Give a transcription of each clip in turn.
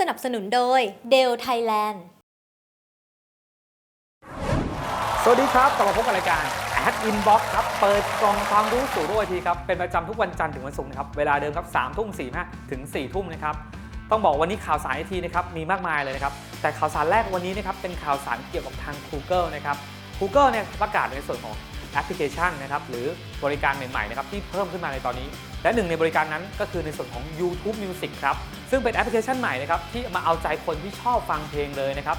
สนับสนุนโดย d e l Thailand สวัสดีครับกลับมาพบกับรายการ Ad Inbox ครับ เปิดกล่องความรู้สู่โลกไอทีครับ เป็นประจำทุกวันจันทร์ถึงวันศุกร์นะครับ เวลาเดิมครับ3ทุ่ม4ถึง4ทุ่มนะครับ ต้องบอกวันนี้ข่าวสารไอทีนะครับมีมากมายเลยนะครับ แต่ข่าวสารแรกวันนี้นะครับเป็นข่าวสารเกี่ยวกับทาง Google นะครับ Google เนี่ยประกาศในส่วนของ แอปพลิเคชันนะครับหรือบริการใหม่ๆนะครับที่เพิ่มขึ้นมาในตอนนี้ และหนึ่งในบริการนั้นก็คือในส่วนของ YouTube Music ครับซึ่งเป็นแอปพลิเคชันใหม่นะครับที่มาเอาใจคนที่ชอบฟังเพลงเลยนะครับ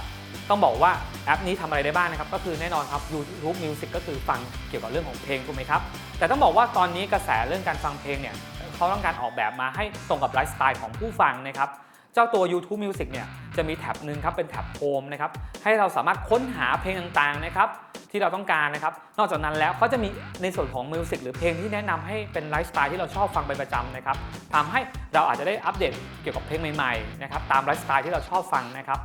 ต้องบอกว่าแอปนี้ทำอะไรได้บ้างนะครับ ก็คือแน่นอนครับ YouTube Music ก็คือฟังเกี่ยวกับเรื่องของเพลงถูกไหมครับ แต่ต้องบอกว่าตอนนี้กระแสเรื่องการฟังเพลงเนี่ยเขาต้องการออกแบบมาให้ตรงกับไลฟ์สไตล์ของผู้ฟังนะครับ เจ้าตัว YouTube Music เนี่ยจะมีแท็บหนึ่งครับเป็นแท็บ Home นะครับให้เราสามารถค้นหาเพลงต่างๆนะครับ ที่เราต้องการนะครับ นอกจากนั้นแล้วเขาจะมีในส่วนของมิวสิกหรือเพลงที่แนะนำให้เป็นไลฟ์สไตล์ที่เราชอบฟังเป็นประจำนะครับทำให้เราอาจจะได้อัปเดตเกี่ยวกับเพลงใหม่ๆนะครับตามไลฟ์สไตล์ที่เราชอบฟังนะครับ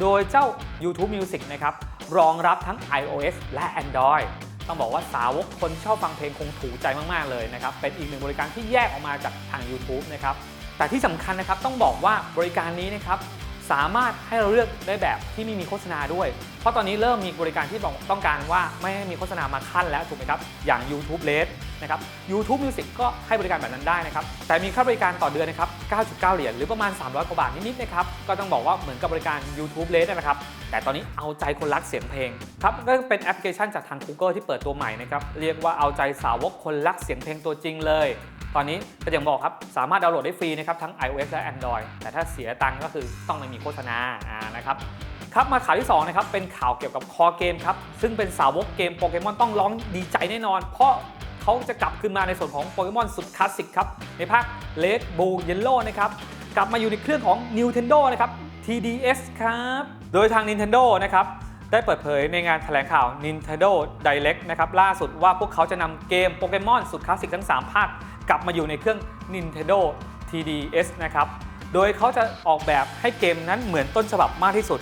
โดยเจ้า YouTube Music นะครับรองรับทั้ง iOS และ Android ต้องบอกว่าสาวกคนชอบฟังเพลงคงถูกใจมากๆเลยนะครับ เป็นอีกหนึ่งบริการที่แยกออกมาจากทาง YouTube นะครับ แต่ที่สำคัญนะครับต้องบอกว่าบริการนี้นะครับ สามารถให้เราเลือกได้แบบที่ไม่มีโฆษณาด้วย เพราะตอนนี้เริ่มมีบริการที่บอกต้องการว่าไม่ให้มีโฆษณามาขั้นแล้วถูกไหมครับ อย่าง YouTube Red นะครับ YouTube Music ก็ให้บริการแบบนั้นได้นะครับ แต่มีค่าบริการต่อเดือนนะครับ 9.9 เหรียญหรือประมาณ 300 กว่าบาทนิดๆนะครับ ก็ต้องบอกว่าเหมือนกับบริการ YouTube Red นะครับ แต่ตอนนี้เอาใจคนรักเสียงเพลงครับก็เป็นแอปพลิเคชันจากทาง Google ที่เปิดตัวใหม่นะครับ เรียกว่าเอาใจสาวกคนรักเสียงเพลงตัวจริงเลย ตอนนี้ก็อย่างบอกครับ สามารถดาวน์โหลดได้ฟรีนะครับทั้ง iOS และ Android แต่ถ้าเสียตังค์ก็คือต้องไม่มีโฆษณาอ่านะครับครับมาข่าวที่2นะครับเป็นข่าวเกี่ยวกับคอเกมครับซึ่งเป็นสาวกเกมโปเกมอนต้องร้องดีใจแน่นอน เพราะเขาจะกลับคืนมาในส่วนของโปเกมอนสุดคลาสสิกครับในภาค Red Blue Yellow นะครับกลับมาอยู่ในเครื่องของ Nintendo นะครับ TDS ครับโดยทาง Nintendo นะครับได้เปิดเผยในงานแถลงข่าว Nintendo Direct นะครับล่าสุดว่าพวกเขาจะนำเกมโปเกมอนสุดคลาสสิกทั้ง 3 ภาค กลับมาอยู่ในเครื่อง Nintendo TDS นะครับ โดยเขาจะออกแบบให้เกมนั้นเหมือนต้นฉบับมากที่สุด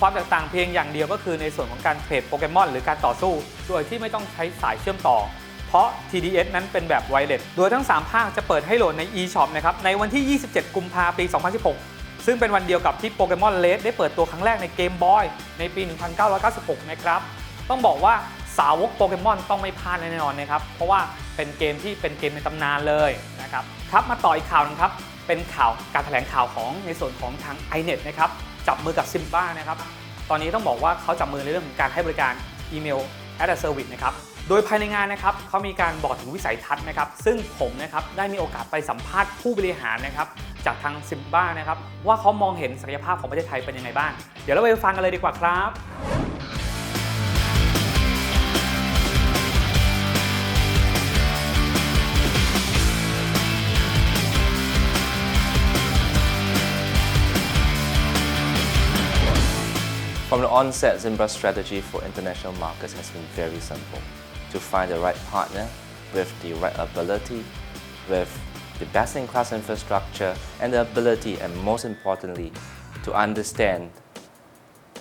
ความแตกต่างเพียงอย่างเดียวก็คือในส่วนของการเทรดโปเกมอนหรือการต่อสู้ โดยที่ไม่ต้องใช้สายเชื่อมต่อ เพราะ TDS นั้นเป็นแบบไวเลสโดยทั้ง 3 ภาคจะเปิดให้โหลดใน eShop นะครับ ในวันที่ 27 กุมภาพันธ์ ปี 2016 ซึ่งเป็นวันเดียวกับที่โปเกมอนเลดได้เปิดตัวครั้งแรกในเกมบอยในปี 1996 นะครับ ต้องบอกว่า สาวกโปเกมอนต้องไม่พลาดแน่นอนนะครับ เพราะว่าเป็นเกมที่เป็นเกมในตำนานเลยนะครับ ครับมาต่ออีกข่าวนึงครับ เป็นข่าวการแถลงข่าวของในส่วนของทาง iNet นะครับจับมือกับ Simba นะครับ ตอนนี้ต้องบอกว่าเขาจับมือในเรื่องของการให้บริการอีเมล as a service นะครับ โดยภายในงานนะครับเขามีการบอกถึงวิสัยทัศน์นะครับ ซึ่งผมนะครับได้มีโอกาสไปสัมภาษณ์ผู้บริหารนะครับจากทางซิมบ้านะครับว่าเขามองเห็นศักยภาพของประเทศไทยเป็นยังไงบ้าง เดี๋ยวเราไปฟังกันเลยดีกว่าครับ onset, Zimbra's strategy for international markets has been very simple. To find the right partner with the right ability, with the best-in-class infrastructure, and the ability, and most importantly, to understand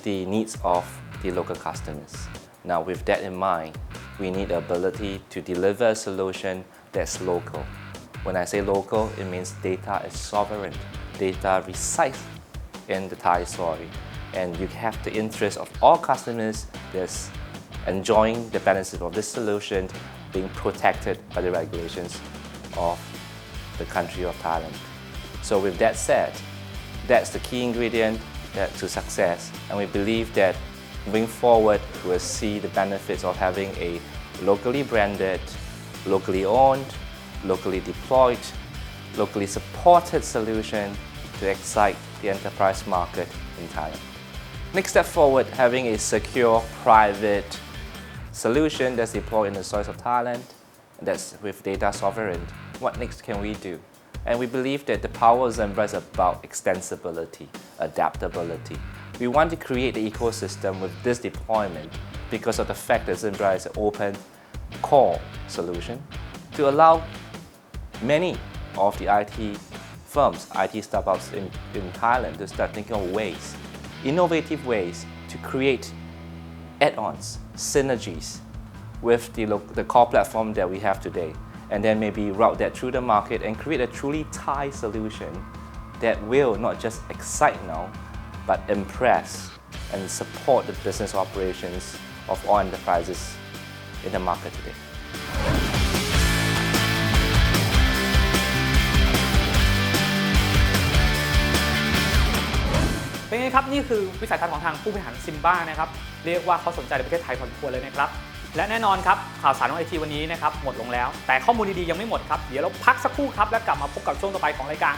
the needs of the local customers. Now, with that in mind, we need the ability to deliver a solution that's local. When I say local, it means data is sovereign. Data resides in the Thai soil, and you have the interest of all customers that's enjoying the benefits of this solution being protected by the regulations of the country of Thailand. So with that said, that's the key ingredient to success, and we believe that moving forward, we'll see the benefits of having a locally branded, locally owned, locally deployed, locally supported solution to excite the enterprise market in Thailand. Next step forward, having a secure, private solution that's deployed in the soils of Thailand, that's with data sovereign. What next can we do? And we believe that the power of Zembra is about extensibility, adaptability. We want to create the ecosystem with this deployment because of the fact that Zembra is an open core solution to allow many of the IT firms, IT startups in, in Thailand to start thinking of ways, innovative ways to create add-ons, synergies with the, the core platform that we have today, and then maybe route that through the market and create a truly Thai solution that will not just excite now, but impress and support the business operations of all enterprises in the market today. เป็นไงครับนี่คือวิสัยทัศน์ของทางผู้บริหารซิมบ้านะครับเรียกว่าเขาสนใจในประเทศไทยพอสมควรเลยนะครับและแน่นอนครับข่าวสารของไอทีวันนี้นะครับหมดลงแล้ว แต่ข้อมูลดีๆยังไม่หมดครับ เดี๋ยวเราพักสักครู่ครับ แล้วกลับมาพบกับช่วงต่อไปของรายการ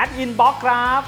Ad Inbox ครับ